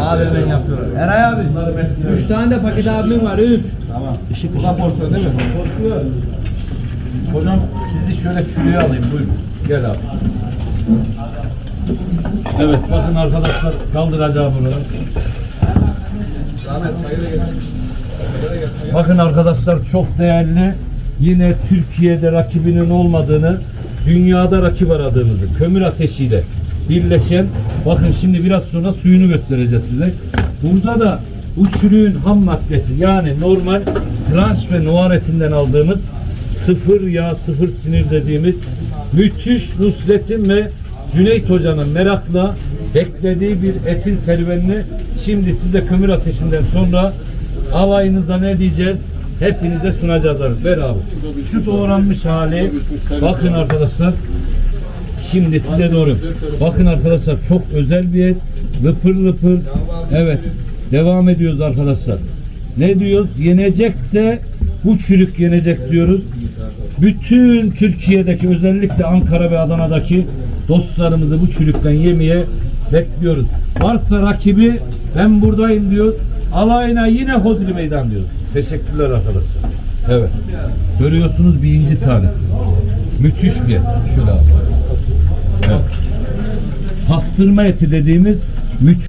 Abi ben yapıyorum. Eray abi. Üç tane de paket abimin var. Üç. Tamam. Bu da porsiyon değil mi? Hocam sizi şöyle çürüye alayım. Buyurun. Gel abi. Evet bakın arkadaşlar kaldıracağım bunu. Bakın arkadaşlar çok değerli yine Türkiye'de rakibinin olmadığını dünyada rakip aradığımızı kömür ateşiyle birleşen bakın şimdi biraz sonra suyunu göstereceğiz size. Burada da bu çürüğün ham maddesi yani normal tranş ve noir etinden aldığımız sıfır yağ sıfır sinir dediğimiz müthiş Nusret'in ve Cüneyt Hoca'nın merakla beklediği bir etin serüvenini şimdi size kömür ateşinden sonra alayınıza ne diyeceğiz? Hepinize sunacağız abi. Ver abi. Şu doğranmış hali. Bakın arkadaşlar. Şimdi size doğru. Bakın arkadaşlar çok özel bir et. Lıpır lıpır. Evet. Devam ediyoruz arkadaşlar. Ne diyoruz? Yenecekse bu çürük yenecek diyoruz. Bütün Türkiye'deki özellikle Ankara ve Adana'daki dostlarımızı bu çürükten yemeye bekliyoruz. Varsa rakibi ben buradayım diyor. Alayına yine Hodri Meydan diyoruz. Teşekkürler arkadaşlar. Evet. Görüyorsunuz birinci tanesi. Müthiş bir et. Şöyle abi. Evet. Pastırma eti dediğimiz müthiş